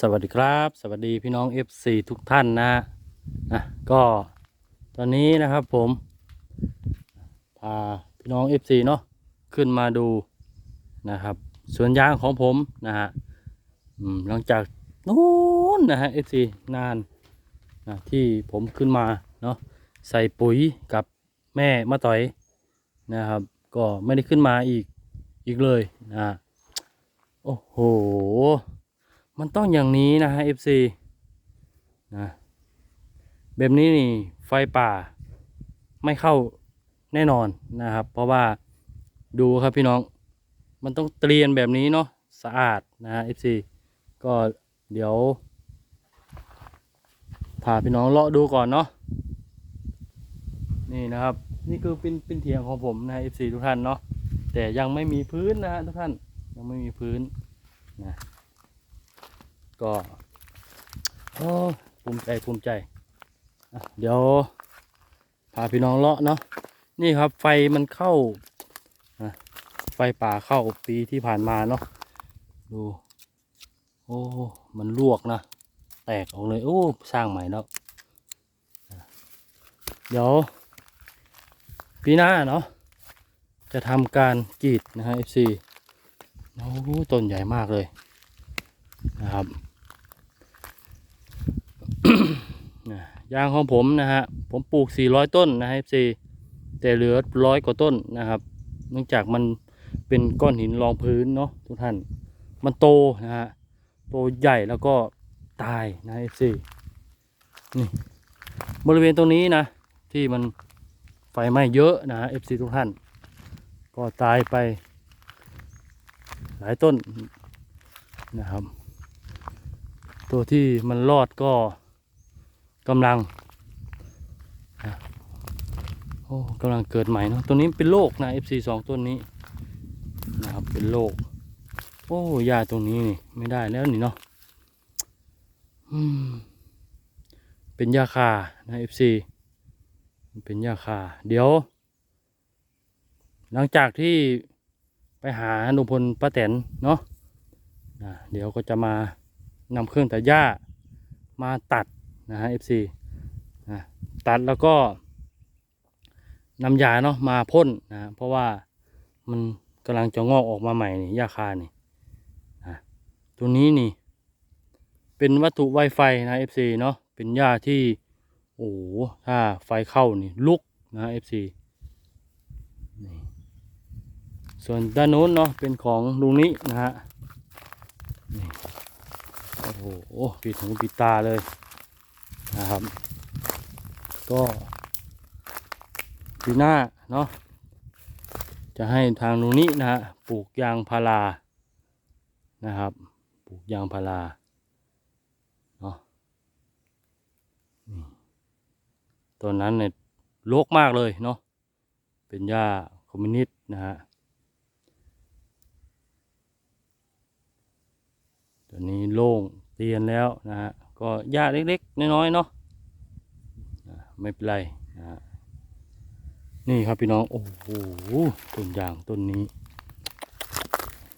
สวัสดีครับ สวัสดีพี่น้อง FC ทุกท่านนะนะก็ตอนนี้นะครับผมพาพี่น้อง FC เนาะขึ้นมาดูนะครับสวนยางของผมนะฮะอืมหลังจากนู้นนะฮะ FC นานนะที่ผมขึ้นมาเนาะใส่ปุ๋ยกับแม่มาต่อยนะครับ ก็ไม่ได้ขึ้นมาอีกอีกเลยนะโอ้โห มันต้องอย่างนี้นะฮะ FC นะแบบนี้นี่ไฟป่าไม่เข้าแน่นอนนะครับ เพราะว่าดูครับพี่น้อง มันต้องเตรียนแบบนี้เนาะสะอาดนะฮะ FC ก็เดี๋ยวพาพี่น้องเลาะดูก่อนเนาะนี่นะครับ นี่คือเป็นเป็นเถียงของผมนะ FC ทุกท่านเนาะแต่ยังไม่มีพื้นนะฮะทุกท่านยังไม่มีพื้นนะ ก็โอ้ภูมิใจภูมิใจ เดี๋ยวพาพี่น้องเลาะเนาะนี่ครับไฟมันเข้าไฟป่าเข้าปีที่ผ่านมาเนาะดู โอ้มันลวกนะ แตกออกเลย โอ้สร้างใหม่แล้วอะเดี๋ยวปีหน้าเนาะจะทำการกรีดนะฮะ FC โอ้ต้นใหญ่มากเลยนะครับ นะ ยางของผมนะฮะผมปลูก 400 ต้นนะฮะ FC แต่เหลือร้อยกว่าต้นนะครับ เนื่องจากมันเป็นก้อนหินรองพื้นเนาะทุกท่าน มันโตนะฮะโตใหญ่แล้วก็ตายนะ FC นี่บริเวณตรงนี้นะ ที่มันไฟไหม้เยอะนะฮะ FC ทุกท่าน ก็ตายไป หลายต้นนะครับ ตัวที่มันรอดก็ กำลังนะโอ้กำลังเกิดใหม่เนาะตัวนี้เป็นโรคนะ FC สองต้นนี้นะครับเป็นโรคโอ้ยาตรงนี้นี่ไม่ได้แล้วนี่เนาะอืมเป็นยาคานะ FC เป็นยาคา เดี๋ยว หลังจากที่ไปหาลุงพลป้าแตนเนาะนะเดี๋ยวก็จะมานำเครื่องตัดหญ้ามาตัด นะฮะ FC นะตัดแล้วก็นำยาเนาะมาพ่นนะเพราะว่ามันกำลังจะงอกออกมาใหม่นี่หญ้าคานี่นะตัวนี้นี่ เป็นวัตถุไวไฟนะ FC เนาะเป็นหญ้าที่โอ้โหถ้าไฟเข้านี่ลุกนะ FC นี่ส่วนด้านโน้นเนาะเป็นของลุงนี้นะฮะโอ้โหปิดหูปิดตาเลย นะครับ ก็ปีหน้าเนาะจะให้ทางนูนนี้นะฮะปลูกยางพารานะครับ ปลูกยางพาราเนาะต้นนั้นเนี่ยรกมากเลยเนาะเป็นหญ้าคอมมิวนิสต์นะฮะตัวนี้โล่งเตียนแล้วนะฮะ ก็หญ้าเล็กๆน้อยๆเนาะไม่เป็นไรนะนี่ครับพี่น้องโอ้โหต้นยางต้นนี้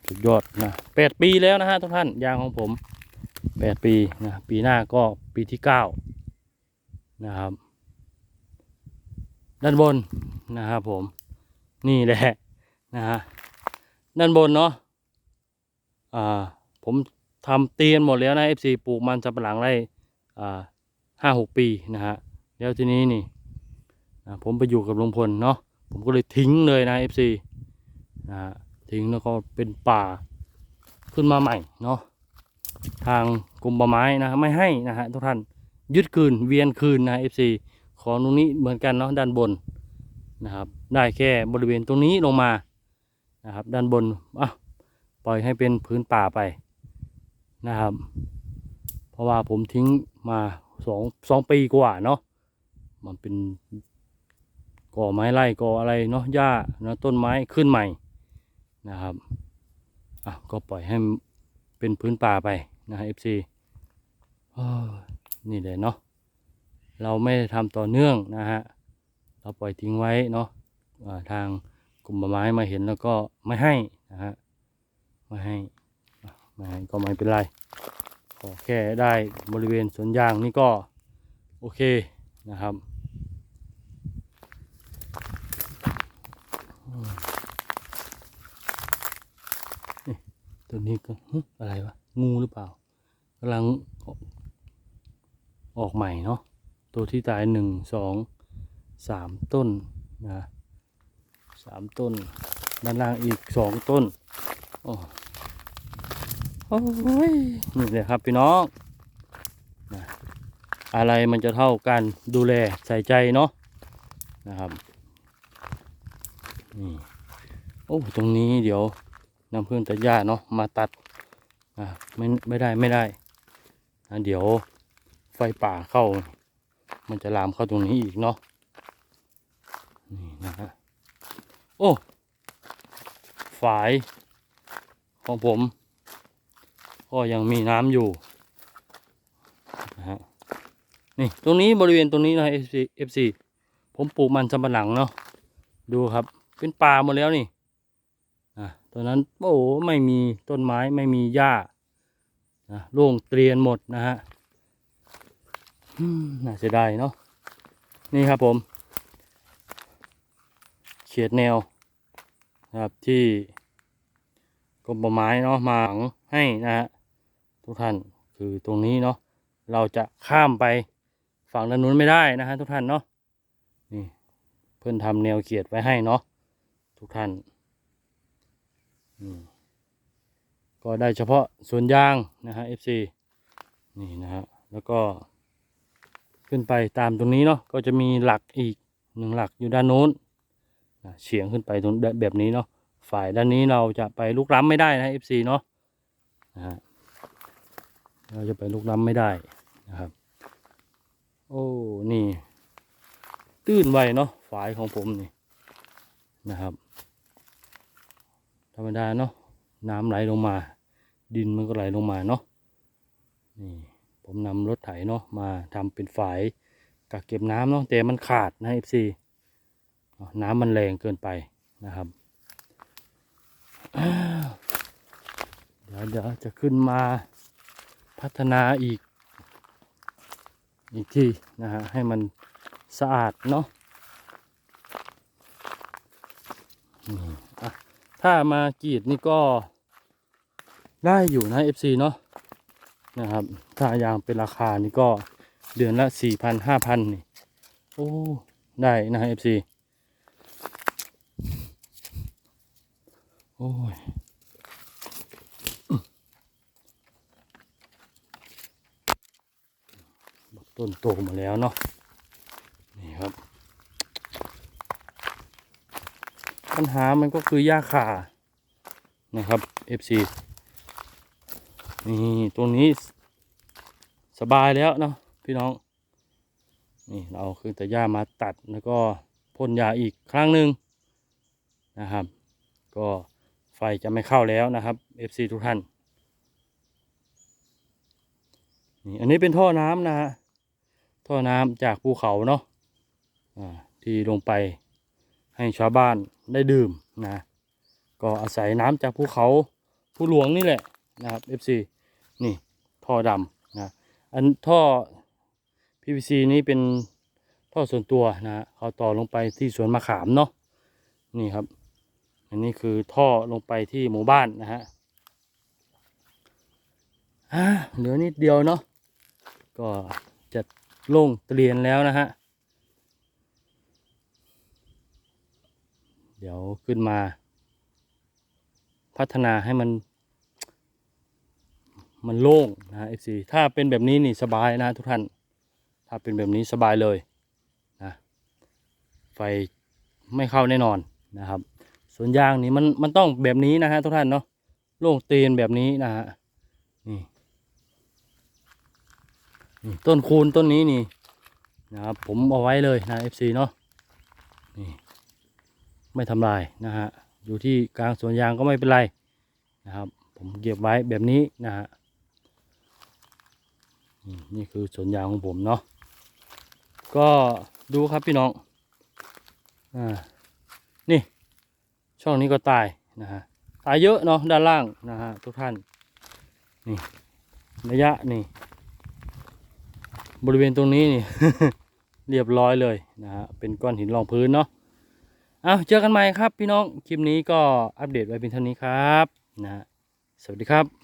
สุดยอดนะแปดปีแล้วนะฮะทุกท่านยางของผมแปดปีนะปีหน้าก็ปีที่เก้านะครับ ด้านบนนะครับผมนี่แหละนะฮะด้านบนเนาะอ่าผม ทำเตียนหมดแล้วนะ FC ปลูกมันสำปะหลังได้อ่าห้าหกปีนะฮะแล้วทีนี้นี่นะผมไปอยู่กับลุงพลเนาะผมก็เลยทิ้งเลยนะ FC นะฮะทิ้งแล้วก็เป็นป่าขึ้นมาใหม่เนาะทางกรมป่าไม้นะไม่ให้นะฮะทุกท่านยึดคืนเวียนคืนนะ FC ของตรงนี้เหมือนกันเนาะด้านบนนะครับ ได้แค่บริเวณตรงนี้ลงมานะครับ ด้านบนอะปล่อยให้เป็นพื้นป่าไป นะครับ เพราะว่าผมทิ้งมาสองสองปีกว่าเนาะมันเป็นก่อไม้ไร่ก่ออะไรเนาะหญ้านะต้นไม้ขึ้นใหม่นะครับอะก็ปล่อยให้เป็นพื้นป่าไปนะเอฟซีนี่เลยเนาะเราไม่ได้ทำต่อเนื่องนะฮะเราปล่อยทิ้งไว้เนาะอ่าทางกลุ่มป่าไม้มาเห็นแล้วก็ไม่ให้นะฮะไม่ให้ ไม่ให้ก็ไม่เป็นไรก็แค่ได้บริเวณสวนยางนี่ก็โอเคนะครับนี่ตัวนี้ก็อะไรวะ งูหรือเปล่ากำลังออกใหม่เนาะตัวที่ตายหนึ่งสองสามต้นนะสามต้น ด้านล่างอีกสองต้นโอ้โอ้ยนี่เลยครับพี่น้องอะไรมันจะเท่ากันดูแลใส่ใจเนาะนะครับนี่โอ้ตรงนี้เดี๋ยวน้ำพึ่งตะย่าเนาะมาตัดอะไม่ไม่ได้ไม่ได้อะเดี๋ยวไฟป่าเข้า มันจะลามเข้าตรงนี้อีกเนาะนี่นะฮะโอ้ฝายของผม ก็ยังมีน้ำอยู่นะฮะนี่ตรงนี้บริเวณตรงนี้นะ FC FC ผมปลูกมันสำปะหลังเนาะดูครับเป็นป่าหมดแล้วนี่อะตอนนั้นโอ้โหไม่มีต้นไม้ไม่มีหญ้านะโล่งเตรียนหมดนะฮะอืมน่าเสียดายเนาะนี่ครับผม เขียดแนวนะครับที่กรมป่าไม้เนาะมาหลังให้นะฮะ ทุกท่านคือตรงนี้เนาะเราจะข้ามไปฝั่งด้านนู้นไม่ได้นะฮะทุกท่านเนาะนี่เพื่อนทำแนวเขียดไว้ให้เนาะทุกท่านก็ได้เฉพาะสวนยางนะฮะ FC นี่นะฮะแล้วก็ขึ้นไปตามตรงนี้เนาะก็จะมีหลักอีกหนึ่งหลักอยู่ด้านโน้นเฉียงขึ้นไปตรงแบบนี้เนาะฝ่ายด้านนี้เราจะไปลุกล้ำไม่ได้นะ FC เนาะนะฮะ เราจะไปลุกล้ำไม่ได้นะครับ โอ้ นี่ ตื้นไวเนาะฝายของผมนี่นะครับ ธรรมดาเนาะน้ำไหลลงมา ดินมันก็ไหลลงมาเนาะนี่ผมนำรถไถเนาะมาทำเป็นฝายกักเก็บน้ำเนาะแต่มันขาดนะ FC อ๋อน้ำมันแรงเกินไปนะครับเดี๋ยวเดี๋ยวจะขึ้นมา พัฒนาอีก อีกที่นะฮะให้มันสะอาดเนาะะถ้ามากรีดนี่ก็ได้อยู่นะ FC เนาะนะครับถ้ายางเป็นราคานี่ก็เดือนละสี่พันห้าพันนี่โอ้ได้นะ FC โอ้ย ต้นโตมาแล้วเนาะนี่ครับ ปัญหามันก็คือหญ้าคานะครับ FC นี่ตรงนี้สบายแล้วเนาะพี่น้อง นี่เราครื่องตัดหญ้ามาตัดแล้วก็พ่นยาอีกครั้งหนึ่งนะครับ ก็ไฟจะไม่เข้าแล้วนะครับ FC ทุกท่านนี่อันนี้เป็นท่อน้ำนะฮะ ท่อน้ำจากภูเขาเนาะที่ลงไปให้ชาวบ้านได้ดื่มนะ ก็อาศัยน้ำจากภูเขาภูหลวงนี่แหละนะครับ FC นี่ท่อดำนะอันท่อ PVC นี้เป็นท่อส่วนตัวนะเขาต่อลงไปที่สวนมะขามเนาะนี่ครับ อันนี้คือท่อลงไปที่หมู่บ้านนะฮะอ่าเหลือนิดเดียวเนาะก็จะ โล่งเตรียนแล้วนะฮะ เดี๋ยวขึ้นมา พัฒนาให้มัน มันโล่งนะฮะ FC ถ้าเป็นแบบนี้นี่สบายนะทุกท่าน ถ้าเป็นแบบนี้สบายเลยนะ ไฟไม่เข้าแน่นอนนะครับส่วนยางนี่มันมันต้องแบบนี้นะฮะทุกท่านเนาะ โล่งเตียนแบบนี้นะฮะนี่นี่ ต้นคูณต้นนี้นี่นะครับผมเอาไว้เลยนะ FC เนาะนี่ไม่ทำลายนะฮะอยู่ที่กลางสวนยางก็ไม่เป็นไรนะครับ ผมเก็บไว้แบบนี้นะฮะนี่นี่คือสวนยางของผมเนาะก็ดูครับพี่น้องอ่านี่ ช่องนี้ก็ตายนะฮะตายเยอะเนาะด้านล่างนะฮะทุกท่านนี่ระยะนี่ บริเวณตรงนี้นี่ เรียบร้อยเลยนะฮะเป็นก้อนหินรองพื้นเนาะเอาเจอกันใหม่ครับพี่น้อง คลิปนี้ก็อัปเดตไว้เพียงเท่านี้ครับนะฮะสวัสดีครับ